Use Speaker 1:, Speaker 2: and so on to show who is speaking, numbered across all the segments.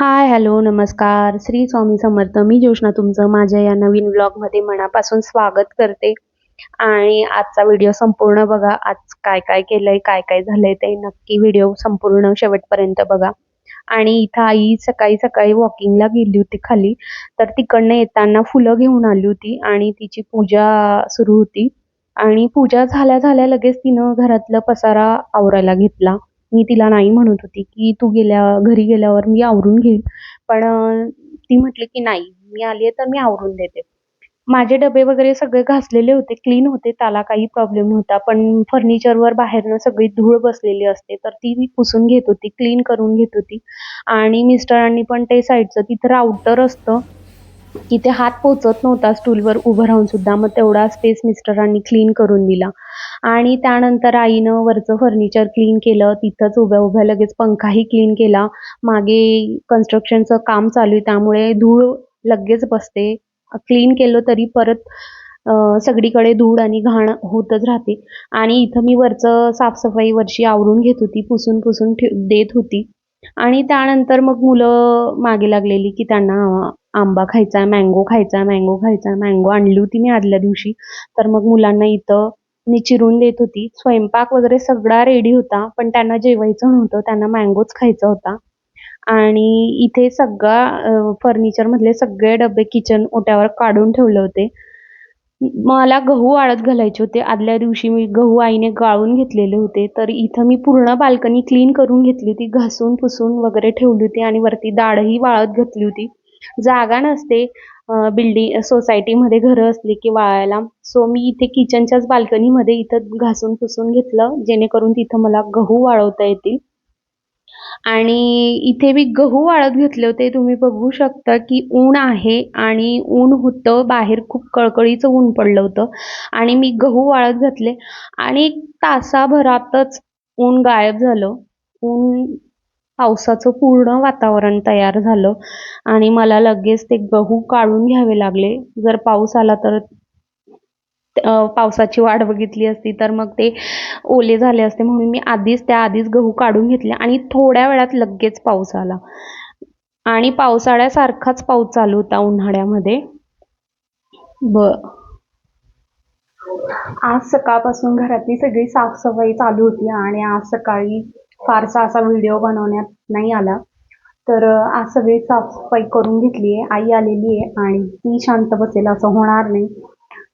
Speaker 1: Hi hello नमस्कार. श्री स्वामी समर्थ मी जोशना तुमचं माझ्या या नवीन व्लॉगमध्ये मनापासून स्वागत करते. आणि आजचा व्हिडिओ संपूर्ण बघा. आज काय काय केलंय काय काय झालंय ते नक्की व्हिडिओ संपूर्ण शेवटपर्यंत बघा. आणि इथं आई सकाळी सकाळी वॉकिंगला गेली होती खाली. तर तिकडनं येताना फुलं घेऊन आली होती आणि तिची पूजा सुरू होती. आणि पूजा झाल्या झाल्या लगेच तिनं घरातलं पसारा आवरायला घेतला. मी तिला नाही म्हणत होती की तू गेल्या घरी गेल्यावर मी आवरून घेईल पण ती म्हटली की नाही मी आली आहे तर मी आवरून देते. माझे डबे वगैरे सगळे घासलेले होते क्लीन होते त्याला काही प्रॉब्लेम नव्हता. पण फर्निचरवर बाहेरनं सगळी धूळ बसलेली असते तर ती मी पुसून घेत होती क्लीन करून घेत होती. आणि मिस्टरांनी पण ते साईडचं तिथं राऊटर असतं तिथे हात पोचत नव्हता स्टूलवर उभं राहून सुद्धा. मग तेवढा स्पेस मिस्टरांनी क्लीन करून दिला. आणि त्यानंतर आईनं वरचं फर्निचर क्लीन केलं. तिथंच उभ्या उभ्या लगेच पंखाही क्लीन केला. मागे कन्स्ट्रक्शनचं काम चालू आहे. त्यामुळे धूळ लगेच बसते. क्लीन केलं तरी परत सगळीकडे धूळ आणि घाण होतच राहते. आणि इथं मी वरचं साफसफाई वरची आवरून घेत होती. पुसून पुसून ठे देत होती. आणि त्यानंतर मग मुलं मागे लागलेली की त्यांना आंबा खायचा मँगो खायचा मँगो खायचा मँगो आणली होती मी आदल्या दिवशी. तर मग मुलांना इथं मी चिरून देत होती. स्वयंपाक वगैरे सगळा रेडी होता पण त्यांना जेवायचं नव्हतं. त्यांना मँगोच खायचा होता. आणि इथे सगळा फर्निचर मधले सगळे डबे किचन ओट्यावर काढून ठेवले होते. मला गहू वाळत घालायचे होते. आदल्या दिवशी मी गहू आईने गाळून घेतलेले होते. तर इथं मी पूर्ण बाल्कनी क्लीन करून घेतली होती. घासून पुसून वगैरे ठेवली होती आणि वरती दाढही वाळत घातली होती. जागा नसते. बिल्डिंग सोसायटीमध्ये घरं असली की वाळायला. सो मी इथे किचनच्याच बाल्कनीमध्ये इथं घासून पुसून घेतलं जेणेकरून तिथं मला गहू वाळवता येतील. आणि इथे मी गहू वाळत घेतले होते. तुम्ही बघू शकता की ऊन आहे आणि ऊन होतं. बाहेर खूप कळकळीचं ऊन पडलं होतं. आणि मी गहू वाळत घातले. आणि एक तासाभरातच ऊन गायब झालं. ऊन पावसाचं पूर्ण वातावरण तयार झालं. आणि मला लगेच ते गहू काढून घ्यावे लागले. जर पाऊस आला तर पावसाची वाट बघितली असती तर मग ते ओले झाले असते म्हणून मी आधीच त्या आधीच गहू काढून घेतले आणि थोड्या वेळात लगेच पाऊस आला. आणि पावसाळ्यासारखाच पाऊस चालू होता उन्हाळ्यामध्ये. ब आज सकाळपासून घरातली सगळी साफसफाई चालू होती आणि आज सकाळी फारसा असा व्हिडिओ बनवण्यात नाही आला. तर आज सगळी साफसफाई करून घेतली आहे आई आलेली आहे आणि ती शांत बसेल असं होणार नाही.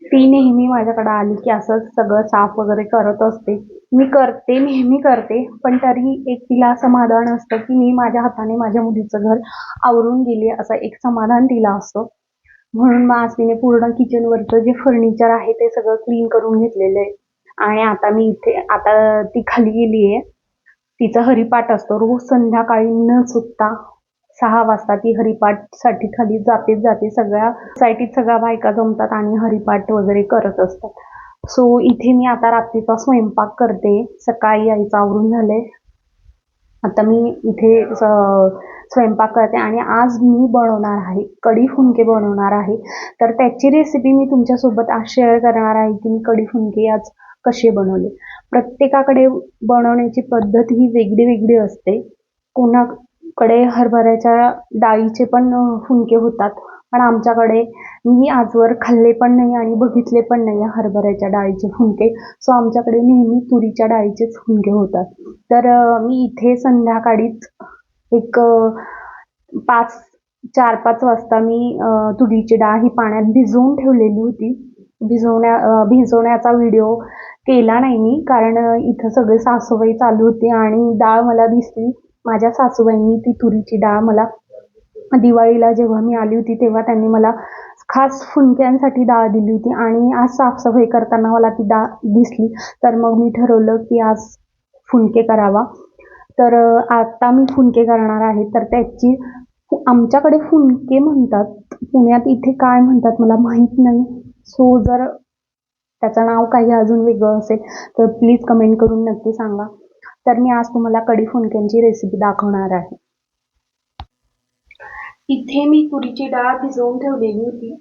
Speaker 1: ती नेहमी माझ्याकडे आली की असं सगळं साफ वगैरे करत असते. मी करते नेहमी करते. पण तरी एक तिला समाधान असतं की मी माझ्या हाताने माझ्या मुलीचं घर आवरून गेले असं एक समाधान तिला असतं. म्हणून मग आज तिने पूर्ण किचनवरचं जे फर्निचर आहे ते सगळं क्लीन करून घेतलेलं आहे. आणि आता मी इथे आता ती खाली गेली आहे तिचा हरिपाठ असतो. रोज संध्याकाळी न चुकता सहा वाजता ती हरिपाठसाठी खाली जातेच जाते. सगळ्या सोसायटीत सगळ्या बायका जमतात आणि हरिपाठ वगैरे करत असतात. सो इथे मी आता रात्रीचा स्वयंपाक करते. सकाळी आईचं आवरून झालंय. आता मी इथे स्वयंपाक करते आणि आज मी बनवणार आहे कढी फुनके बनवणार आहे. तर त्याची रेसिपी मी तुमच्यासोबत आज शेअर करणार आहे की मी कढी फुनके आज कसे बनवले? प्रत्येकाकडे बनवण्याची पद्धत ही वेगळी वेगळी असते. कोणाकडे हरभऱ्याच्या डाळीचे पण अं, होतात पण आमच्याकडे मी आजवर खाल्ले पण नाही आणि बघितले पण नाही हरभऱ्याच्या डाळीचे फुनके सो आमच्याकडे नेहमी तुरीच्या डाळीचेच फुनके होतात. तर मी इथे संध्याकाळीच एक पाच चार पाच वाजता मी तुरीची डाळ ही पाण्यात भिजवून ठेवलेली होती. भिजवण्या भिजवण्याचा व्हिडिओ केला नाही मी. कारण इथं सगळे सासूबाई चालू होते आणि डाळ मला दिसली. माझ्या सासूबाईंनी ती तुरीची डाळ मला दिवाळीला जेव्हा मी आली होती तेव्हा त्यांनी मला खास फुनक्यांसाठी डाळ दिली होती आणि आज साफसफाई करताना मला ती डाळ दिसली. तर मग मी ठरवलं की आज फुनके करावा. तर आता मी फुनके करणार आहे. तर त्याची फु- आमच्याकडे फुनके म्हणतात. पुण्यात इथे काय म्हणतात मला माहीत नाही. सो जर त्याचं नाव काही अजून वेगळं असेल तर प्लीज कमेंट करून नक्की सांगा. तर मी आज तुम्हाला कढी फुनक्यांची रेसिपी दाखवणार आहे. इथे मी तुरीची डाळ भिजवून ठेवलेली होती.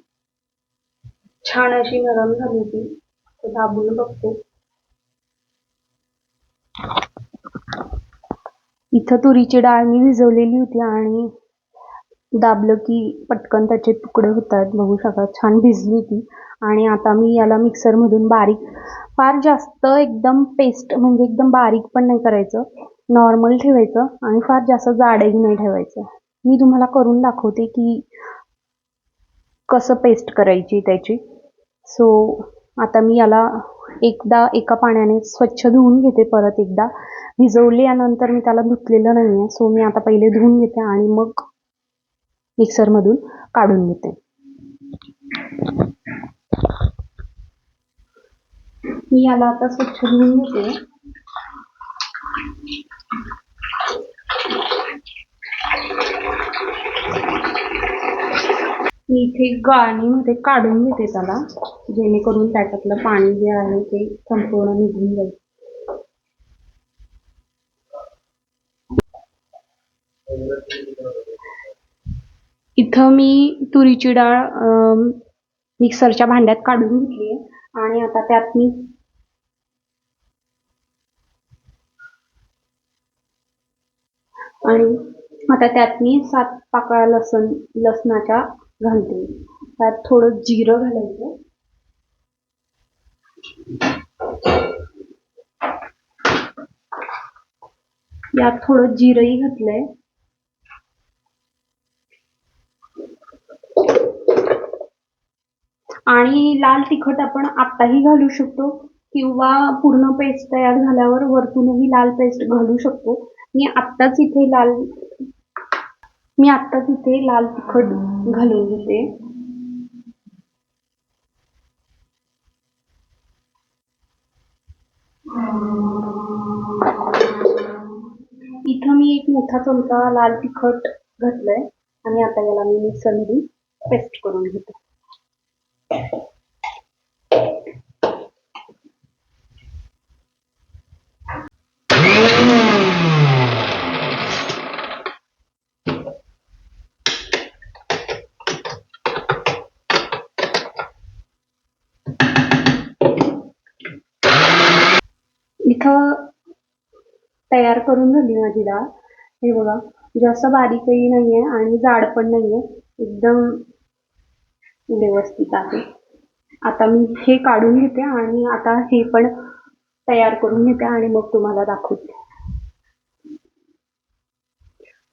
Speaker 1: छान अशी नरम झाली होती. तर दाबून बघते. इथं तुरीची डाळ मी भिजवलेली होती आणि दाबलं की पटकन त्याचे तुकडे होतात. बघू शकता छान भिजली ती आणि आता मी याला मिक्सरमधून बारीक फार जास्त एकदम पेस्ट म्हणजे एकदम बारीक पण नाही करायचं. नॉर्मल ठेवायचं आणि फार जास्त जाडही नाही ठेवायचं. मी तुम्हाला करून दाखवते की कसं पेस्ट करायची त्याची. सो आता मी याला एकदा एका पाण्याने स्वच्छ धुवून घेते परत एकदा. भिजवल्यानंतर मी त्याला धुतलेलं नाही आहे सो मी आता पहिले धुवून घेते आणि मग मिक्सरमधून काढून घेते. मी याला आता स्वच्छ धुवून घेते. मी इथे गाळणीमध्ये काढून घेते त्याला जेणेकरून त्याच्यातलं पाणी जे आहे ते संपूर्ण निघून जाईल. इथं मी तुरीची डाळ मिक्सरच्या भांड्यात काढून घेतली. आणि आता त्यात मी आणि आता त्यात मी सात पाकळ्या लसण लसणाच्या घालते. त्यात थोडं जिरं घालायचं. यात थोडं जिरंही घातलंय. आणि लाल तिखट आपण आत्ताही घालू शकतो किंवा पूर्ण पेस्ट तयार झाल्यावर वरतूनही लाल पेस्ट घालू शकतो. मी आत्ताच इथे लाल मी आत्ताच इथे लाल तिखट घालून घेते. इथं मी एक मोठा चमचा लाल तिखट घातलंय आणि आता याला मी मिक्सरमध्ये पेस्ट करून घेते. इथं तयार करून झाली माझी डाळ. हे बघा जास्त बारीकही नाहीये आणि जाड पण नाहीये. एकदम व्यवस्थित आहे. आता मी हे काढून घेते आणि आता हे पण तयार करून घेते आणि मग तुम्हाला दाखवते.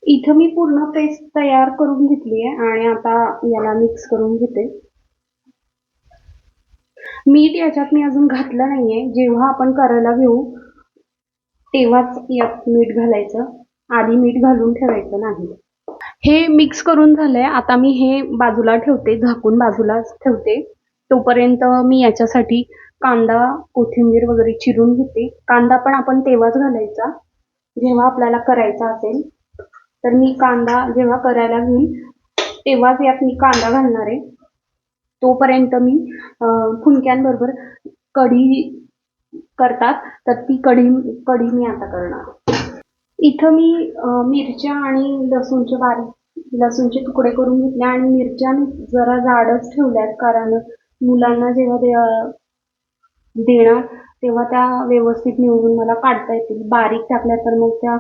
Speaker 1: इथं मी पूर्ण पेस्ट तयार करून घेतली आहे आणि आता याला मिक्स करून घेते. मीठ याच्यात मी अजून घातलं नाहीये. जेव्हा आपण करायला घेऊ तेव्हाच यात मीठ घालायचं. आधी मीठ घालून ठेवायचं नाही. हे मिक्स करून झालंय. आता मी हे बाजूला ठेवते झाकून बाजूला ठेवते. तोपर्यंत मी याच्यासाठी कांदा कोथिंबीर वगैरे चिरून घेते. कांदा पण आपण तेव्हाच घालायचा जेव्हा आपल्याला करायचा असेल. तर मी कांदा जेव्हा करायला घेईन तेव्हाच यात मी कांदा घालणार आहे. तोपर्यंत मी अं, फुनक्यांबरोबर कढी करतात. तर ती कढी कढी मी आता करणार. इथं मी मिरच्या आणि लसूणचे बारीक लसूणचे तुकडे करून घेतले आणि मिरच्या मी जरा जाडच ठेवल्यात कारण मुलांना जेव्हा दे देणार तेव्हा त्या व्यवस्थित निवडून मला काढता येतील. बारीक टाकल्या तर मग त्या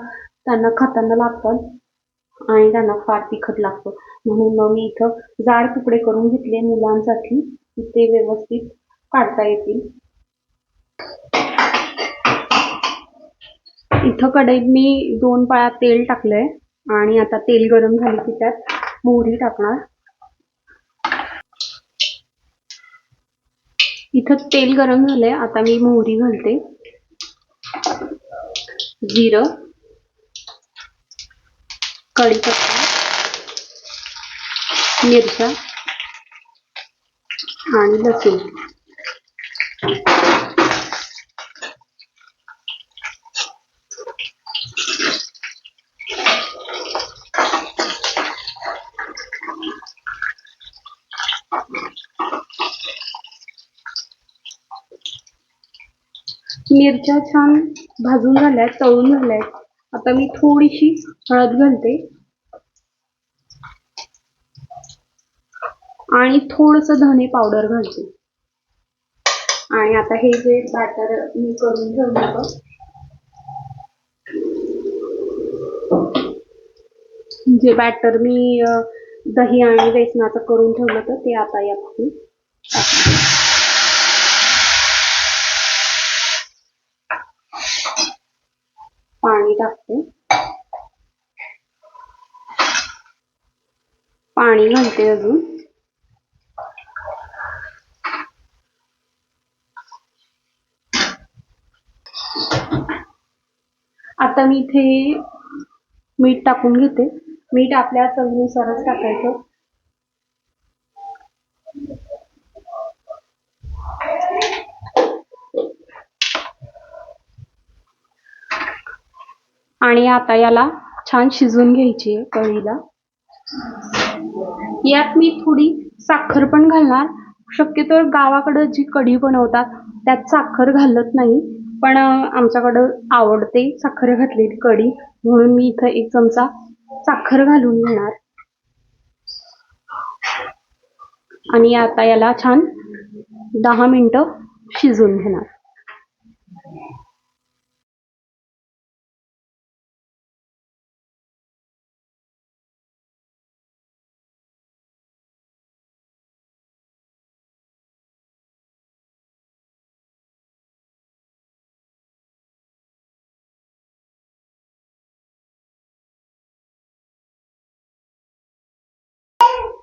Speaker 1: त्यांना खाताना लागतात आणि त्यांना फार तिखट लागतं. म्हणून मग मी इथं जाड तुकडे करून घेतले मुलांसाठी ते व्यवस्थित काढता येतील. इथं कढईत मी दोन पाळ्या तेल टाकलंय आणि आता तेल गरम झाले की त्यात मोहरी टाकणार. इथं तेल गरम झालंय आता मी मोहरी घालते. जिरं कढीपत्ता मिरच्या आणि लसूण. मिरच्या छान भाजून झाल्यात तळून झाल्यात. आता मी थोडीशी हळद घालते. आणि थोडस धने पावडर घालते. आणि आता हे जे बॅटर मी करून ठेवलं होतं जे बॅटर मी दही आणि बेसनाचं करून ठेवलं होतं ते आता यात मी टाकते. पाणी घालते अजून. आता मी इथे मीठ टाकून घेते. मीठ आपल्या चवीनुसारच टाकायचं. आणि आता याला छान शिजवून घ्यायची आहे कढीला यात मी थोडी साखर पण घालणार. शक्यतो गावाकडं जी कढी बनवतात त्यात साखर घालत नाही. पण आमच्याकडं आवडते साखर घातलेली कढी. म्हणून मी इथं एक चमचा साखर घालून घेणार. आणि आता याला छान दहा मिनटं शिजवून घेणार.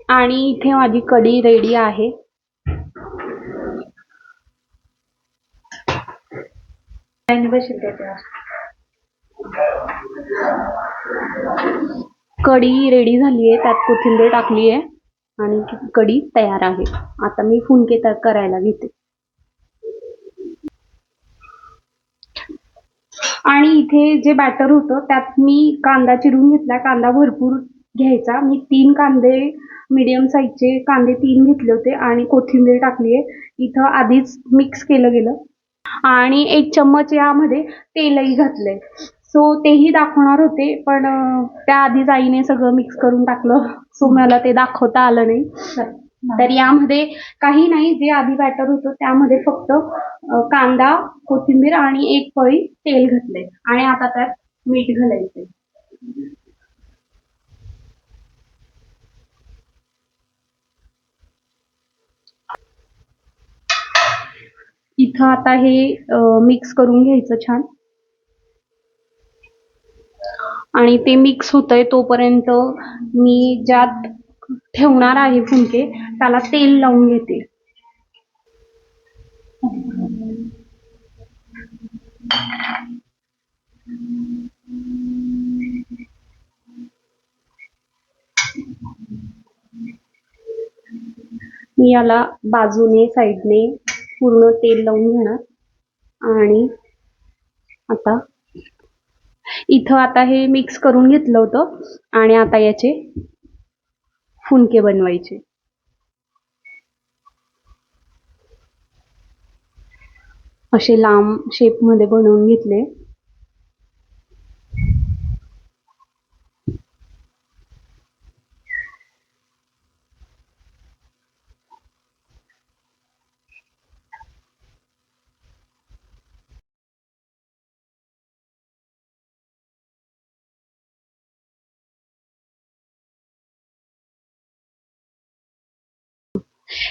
Speaker 1: आणि इथे माझी कढी रेडी आहे. कढी रेडी झाली आहे त्यात कोथिंबीर टाकली आहे आणि कढी तयार आहे. आता मी फुनके तर करायला घेते. आणि इथे जे बॅटर होतं त्यात मी कांदा चिरून घेतला कांदा भरपूर घ्यायचा. मी तीन कांदे मीडियम साईजचे कांदे तीन घेतले होते आणि कोथिंबीर टाकली आहे. इथं आधीच मिक्स केलं गेलं. आणि एक चम्मच यामध्ये तेलही घातलंय. सो तेही दाखवणार होते पण त्याआधीच आईने सगळं मिक्स करून टाकलं. सो मला ते दाखवता आलं नाही. तर यामध्ये काही नाही जे आधी बॅटर होतं त्यामध्ये फक्त कांदा कोथिंबीर आणि एक पळी तेल घातले आणि आता त्यात मीठ घालायचे इथं आता हे मिक्स करून घ्यायचं छान. आणि ते मिक्स होतंय तोपर्यंत मी ज्यात ठेवणार आहे फुंके त्याला तेल लावून घेते. मी याला बाजूने साईडने पूर्ण तेल लावून घेणार. आणि आता इथं आता हे मिक्स करून घेतलं होतं. आणि आता याचे फुनके बनवायचे. असे लांब शेपमध्ये बनवून घेतले.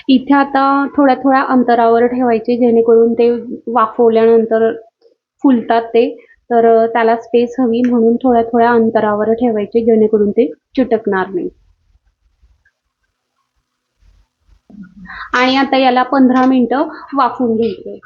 Speaker 1: इथे आता थोड्या थोड्या अंतरावर ठेवायचे जेणेकरून ते वाफवल्यानंतर फुलतात ते. तर त्याला स्पेस हवी म्हणून थोड्या थोड्या अंतरावर ठेवायचे जेणेकरून ते चिटकणार नाही. आणि आता याला पंधरा मिनिटं वाफवून घ्यायचे.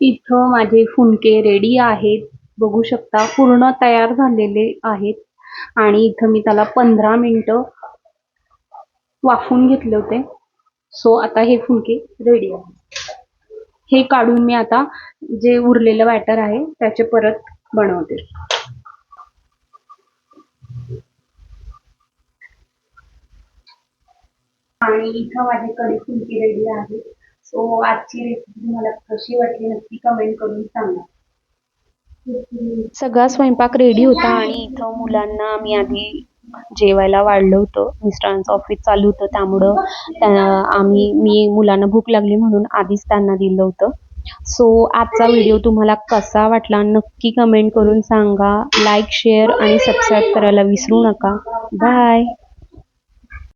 Speaker 1: इथं माझे फुनके रेडी आहेत. बघू शकता पूर्ण तयार झालेले आहेत. आणि इथं मी त्याला पंधरा मिनिटं वाफवून घेतले होते. सो आता हे फुनके रेडी आहे हे काढून मी आता जे उरलेलं बॅटर आहे त्याचे परत बनवते. आणि इथं माझी कढी फुलकी रेडी आहे सो आजची रेसिपी तुम्हाला कशी वाटली नक्की कमेंट करून सांगा. सगळा स्वयंपाक रेडी होता आणि इथं मुलांना आम्ही आधी जेवायला वाढलं होतं. मिस्टरांचं ऑफिस चालू होतं त्यामुळं. आम्ही मी मुलांना भूक लागली म्हणून आधीच त्यांना दिलं होतं. सो आजचा व्हिडिओ तुम्हाला कसा वाटला नक्की कमेंट करून सांगा. लाईक शेअर आणि सबस्क्राईब करायला विसरू नका. बाय